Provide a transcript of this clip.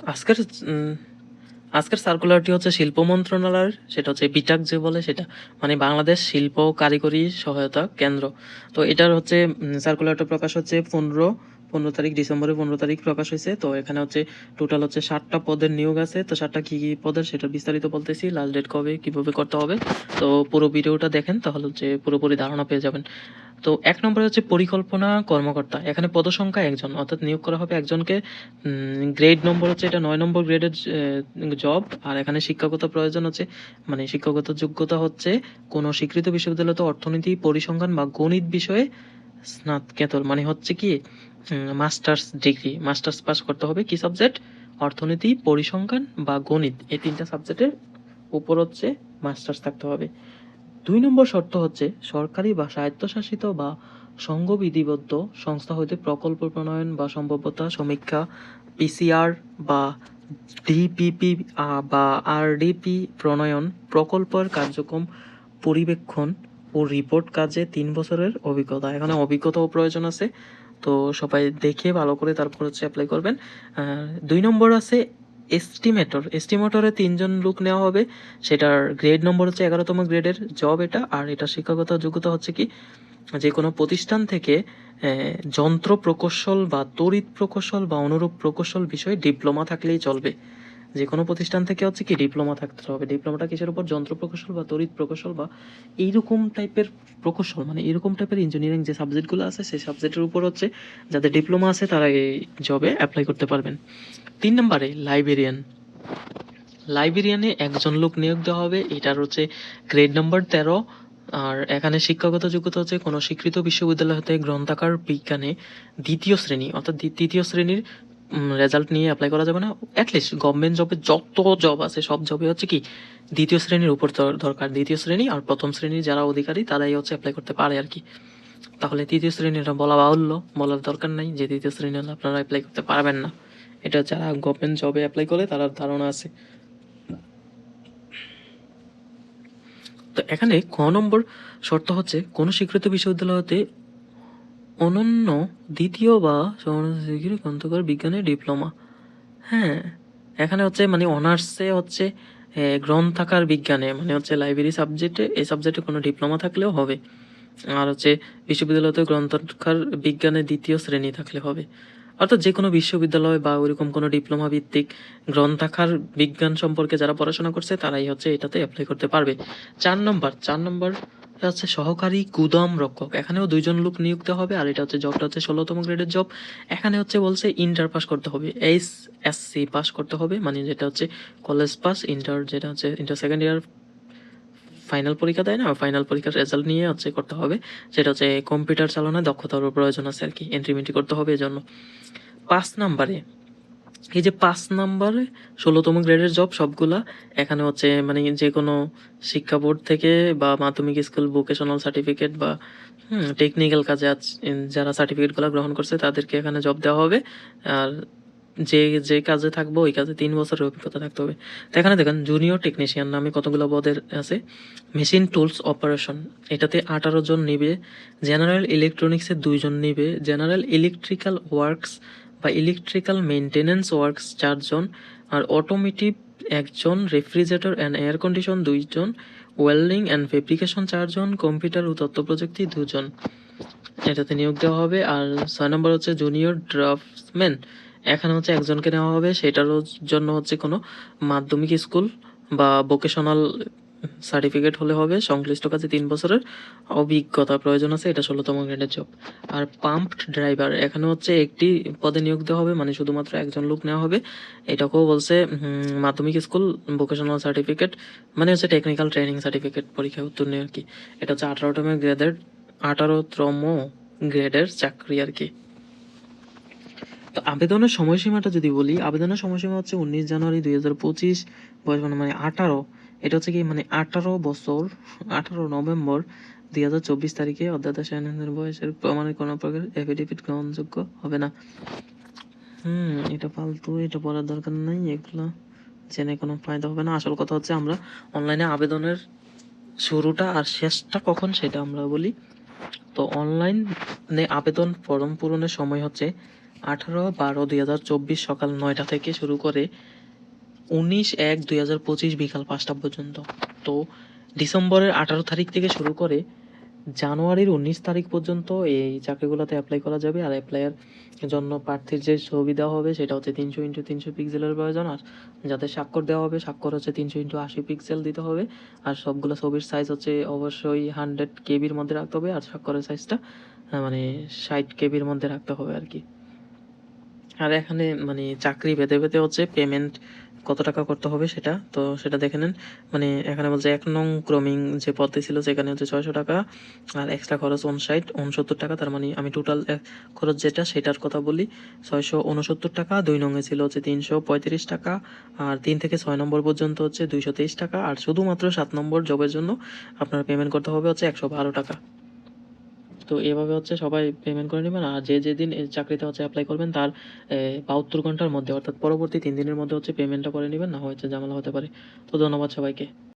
আজকের আজকের সার্কুলারটি হচ্ছে শিল্প মন্ত্রণালয়ের, সেটা হচ্ছে বিটাক যে বলে সেটা। মানে বাংলাদেশ শিল্প কারিগরি সহায়তা কেন্দ্র। তো এটার হচ্ছে সার্কুলারটা প্রকাশ হচ্ছে পনেরো পনেরো তারিখ, ডিসেম্বরের পনেরো তারিখ প্রকাশ হয়েছে। তো এখানে হচ্ছে টোটাল হচ্ছে ষাটটা পদের নিয়োগ আছে। তো ষাটটা কি কি পদের সেটা বিস্তারিত বলতেছি লাস্ট ডেট কবে, কীভাবে করতে হবে। তো পুরো ভিডিওটা দেখেন, তাহলে হচ্ছে পুরোপুরি ধারণা পেয়ে যাবেন। তো এক নম্বরে হচ্ছে পরিকল্পনা কর্মকর্তা। এখানে পদসংখ্যা একজন, অর্থাৎ নিয়োগ করা হবে একজনকে। গ্রেড নম্বর হচ্ছে এটা নয় নম্বর গ্রেডের জব আর এখানে শিক্ষাগত প্রয়োজন হচ্ছে মানে শিক্ষাগত যোগ্যতা হচ্ছে কোনো স্বীকৃত বিশ্ববিদ্যালয়তে অর্থনীতি, পরিসংখ্যান বা গণিত বিষয়ে স্নাতকেতর। মানে হচ্ছে কি মাস্টার্স ডিগ্রি মাস্টার্স পাস করতে হবে। কি সাবজেক্ট অর্থনীতি, পরিসংখ্যান বা গণিত। এই তিনটা সাবজেক্টের উপর হচ্ছে মাস্টার্স থাকতে হবে। দুই নম্বর শর্ত হচ্ছে সরকারি বা স্বায়ত্তশাসিত বা সংঘবিধিবদ্ধ সংস্থা হইতে প্রকল্প প্রণয়ন বা সম্ভাব্যতা, সমীক্ষা পিসিআর বা ডিপিপি বা আরডিপি প্রণয়ন, প্রকল্পের কার্যক্রম পরিবেক্ষণ ও রিপোর্ট কাজে তিন বছরের অভিজ্ঞতা। এখানে অভিজ্ঞতাও প্রয়োজন আছে। তো সবাই দেখে ভালো করে তারপর হচ্ছে অ্যাপ্লাই করবেন। দুই নম্বর আছে এস্টিমেটর এস্টিমেটরে তিনজন লোক নেওয়া হবে। সেটার গ্রেড নম্বর হচ্ছে এগারোতম গ্রেডের জব এটা। আর এটা শিক্ষাগত যোগ্যতা হচ্ছে কি? যে কোনো প্রতিষ্ঠান থেকে যন্ত্র প্রকৌশল বা তড়িৎ প্রকৌশল বা অনুরূপ প্রকৌশল বিষয়ে ডিপ্লোমা থাকলেই চলবে। যে কোনো প্রতিষ্ঠান থেকে হচ্ছে কি ডিপ্লোমা থাকতে হবে। ডিপ্লোমাটা কিসের উপর? যন্ত্র প্রকৌশল বা তড়িৎ প্রকৌশল বা এইরকম টাইপের প্রকৌশল মানে এরকম টাইপের ইঞ্জিনিয়ারিং যে সাবজেক্টগুলো আছে, সেই সাবজেক্টের উপর হচ্ছে যাদের ডিপ্লোমা আছে তারা এই জবে অ্যাপ্লাই করতে পারবেন। তিন নম্বরে লাইব্রেরিয়ান লাইব্রেরিয়ানে একজন লোক নিয়োগ দেওয়া হবে। এটার হচ্ছে গ্রেড নম্বর তেরো। আর এখানে শিক্ষাগত যোগ্যতা হচ্ছে কোনো স্বীকৃত বিশ্ববিদ্যালয় হতে গ্রন্থাগার বিজ্ঞানে দ্বিতীয় শ্রেণি, অর্থাৎ তৃতীয় শ্রেণির রেজাল্ট নিয়ে অ্যাপ্লাই করা যাবে না। অ্যাটলিস্ট গভর্নমেন্ট জবে যত জব আছে, সব জবে হচ্ছে কি, দ্বিতীয় শ্রেণির উপর দরকার। দ্বিতীয় শ্রেণি আর প্রথম শ্রেণির যারা অধিকারী, তারাই হচ্ছে অ্যাপ্লাই করতে পারে আর কি। তাহলে তৃতীয় শ্রেণীটা বলা বাহুল্য, বলার দরকার নাই। যে তৃতীয় শ্রেণি হলে আপনারা অ্যাপ্লাই করতে পারবেন না। এটা যারা গভর্নমেন্ট জবে অ্যাপ্লাই করে তার ধারণা আছে। তো এখানে ক নম্বর শর্ত হচ্ছে, কোনো স্বীকৃত বিশ্ববিদ্যালয় হতে অনন্য দ্বিতীয় বা ডিগ্রি গ্রন্থকার বিজ্ঞানের ডিপ্লোমা। হ্যাঁ এখানে হচ্ছে মানে অনার্সে হচ্ছে গ্রন্থাকার বিজ্ঞানে মানে হচ্ছে লাইব্রেরি সাবজেক্টে এই সাবজেক্টে কোনো ডিপ্লোমা থাকলেও হবে। আর হচ্ছে বিশ্ববিদ্যালয়তে গ্রন্থাকার বিজ্ঞানে দ্বিতীয় শ্রেণি থাকলে হবে। অর্থাৎ যে কোনো বিশ্ববিদ্যালয় বা ওইরকম কোনো ডিপ্লোমা ভিত্তিক গ্রন্থাকার বিজ্ঞান সম্পর্কে যারা পড়াশোনা করছে, তারাই হচ্ছে এটাতে অ্যাপ্লাই করতে পারবে। চার নম্বর চার নম্বর হচ্ছে সহকারী গুদাম রক্ষক। এখানেও দুইজন লোক নিযুক্ত হবে আর এটা হচ্ছে জবটা হচ্ছে ষোলোতম গ্রেডের জব এখানে হচ্ছে বলছে ইন্টার পাস করতে হবে এইচ এস সি পাস করতে হবে মানে যেটা হচ্ছে কলেজ পাস ইন্টার যেটা হচ্ছে ইন্টার সেকেন্ড ইয়ার ফাইনাল পরীক্ষা দেয় না ফাইনাল পরীক্ষার রেজাল্ট নিয়ে হচ্ছে করতে হবে। সেটা হচ্ছে কম্পিউটার চালানোর দক্ষতার প্রয়োজন আছে আর কি এন্ট্রি মেন্ট্রি করতে হবে এজন্য। পাঁচ নাম্বারে এই যে পাঁচ নাম্বারে ষোলোতম গ্রেডের জব সবগুলা, এখানে হচ্ছে মানে যে কোনো শিক্ষা বোর্ড থেকে বা মাধ্যমিক স্কুল ভোকেশনাল সার্টিফিকেট বা টেকনিক্যাল কাজে যারা সার্টিফিকেটগুলো গ্রহণ করছে তাদেরকে এখানে জব দেওয়া হবে। আর যে যে কাজে থাকব ওই কাজে তিন বছরের অভিজ্ঞতা থাকতে হবে। তো এখানে দেখেন জুনিয়র টেকনিশিয়ান নামে কতগুলো পদের আছে? মেশিন টুলস অপারেশন এটাতে আঠারো জন নিবে। জেনারেল ইলেকট্রনিক্সে দুইজন নিবে। জেনারেল ইলেকট্রিক্যাল ওয়ার্কস বা ইলেকট্রিক্যাল মেনটেনেন্স ওয়ার্কস চারজন আর অটোমেটিভ একজন রেফ্রিজারেটর অ্যান্ড এয়ার কন্ডিশন দুইজন ওয়েল্ডিং অ্যান্ড ফেব্রিকেশন চারজন কম্পিউটার ও তথ্য প্রযুক্তি দুজন। এটাতে নিয়োগ দেওয়া হবে। আর ছয় নম্বর হচ্ছে জুনিয়র ড্রাফটসম্যান এখানে হচ্ছে একজনকে নেওয়া হবে। সেটারও জন্য হচ্ছে কোনো মাধ্যমিক স্কুল বা ভোকেশনাল সার্টিফিকেট হলে হবে, সংশ্লিষ্ট কাজে তিন বছরের অভিজ্ঞতা প্রয়োজন আছে, এটা ষোলোতম গ্রেডের জব আর পাম্প ড্রাইভার এখানে হচ্ছে একটি পদে নিয়োগ দেওয়া হবে মানে শুধুমাত্র একজন লোক নেওয়া হবে। এটাকেও বলছে মাধ্যমিক স্কুল ভোকেশনাল সার্টিফিকেট মানে হচ্ছে টেকনিক্যাল ট্রেনিং সার্টিফিকেট পরীক্ষায় উত্তীর্ণ আর কি। এটা হচ্ছে আঠারোতম গ্রেডের আঠারোতম গ্রেডের চাকরি আর কি। তো আবেদনের সময়সীমাটা যদি বলি, আবেদনের সময়সীমা হচ্ছে উনিশ জানুয়ারি দুই হাজার পঁচিশ, বয়স মানে আঠারো। এটা হচ্ছে কি মানে আঠারো বছর, আঠারো নভেম্বর দুই হাজার চব্বিশ তারিখে অধ্যাদেশ আইনের বয়সের প্রমাণের কোনো প্রকার এফিডেভিট গ্রহণযোগ্য হবে না। হুম, এটা ফালতু এটা পড়ার দরকার নাই, এগুলো জেনে কোনো ফায়দা হবে না। আসল কথা হচ্ছে আমরা অনলাইনে আবেদনের শুরুটা আর শেষটা কখন সেটা আমরা বলি। তো অনলাইনে আবেদন ফর্ম পূরণের সময় হচ্ছে আঠারো বারো দুই হাজার চব্বিশ সকাল নয়টা থেকে শুরু করে উনিশ এক দুই হাজার পঁচিশ বিকাল পাঁচটা পর্যন্ত। তো ডিসেম্বরের আঠারো তারিখ থেকে শুরু করে জানুয়ারির উনিশ তারিখ পর্যন্ত এই চাকরিগুলোতে অ্যাপ্লাই করা যাবে। আর অ্যাপ্লাইয়ের জন্য প্রার্থীর যে ছবি দেওয়া হবে সেটা হচ্ছে তিনশো ইন্টু তিনশো পিক্সেলের প্রয়োজন। আর যাতে স্বাক্ষর দেওয়া হবে, স্বাক্ষর হচ্ছে তিনশো ইন্টু আশি পিক্সেল দিতে হবে। আর সবগুলো ছবির সাইজ হচ্ছে অবশ্যই হান্ড্রেড কেবির মধ্যে রাখতে হবে। আর স্বাক্ষরের সাইজটা মানে ষাট কেবির মধ্যে রাখতে হবে আর কি। আর এখানে মানে চাকরি পেতে পেতে হচ্ছে পেমেন্ট কত টাকা করতে হবে সেটা? তো সেটা দেখে নেন। মানে এখানে বলছে এক নং ক্রমিং যে পদে ছিল সেখানে হচ্ছে ছয়শো টাকা আর এক্সট্রা খরচ উনষাট উনসত্তর টাকা। তার মানে আমি টোটাল খরচ যেটা সেটার কথা বলি, ছয়শো উনসত্তর টাকা। দুই নঙে ছিল হচ্ছে তিনশো পঁয়ত্রিশ টাকা আর তিন থেকে ছয় নম্বর পর্যন্ত হচ্ছে দুইশো তেইশ টাকা। আর শুধুমাত্র সাত নম্বর জবের জন্য আপনার পেমেন্ট করতে হবে হচ্ছে একশো বারো টাকা। তো এভাবে হচ্ছে সবাই পেমেন্ট করে নেবেন। আর যে যেদিন চাকরিতে হচ্ছে অ্যাপ্লাই করবেন, তার বাহাত্তর ঘণ্টার মধ্যে, অর্থাৎ পরবর্তী তিন দিনের মধ্যে হচ্ছে পেমেন্টটা করে নেবেন, না হচ্ছে ঝামেলা হতে পারে। তো ধন্যবাদ সবাইকে।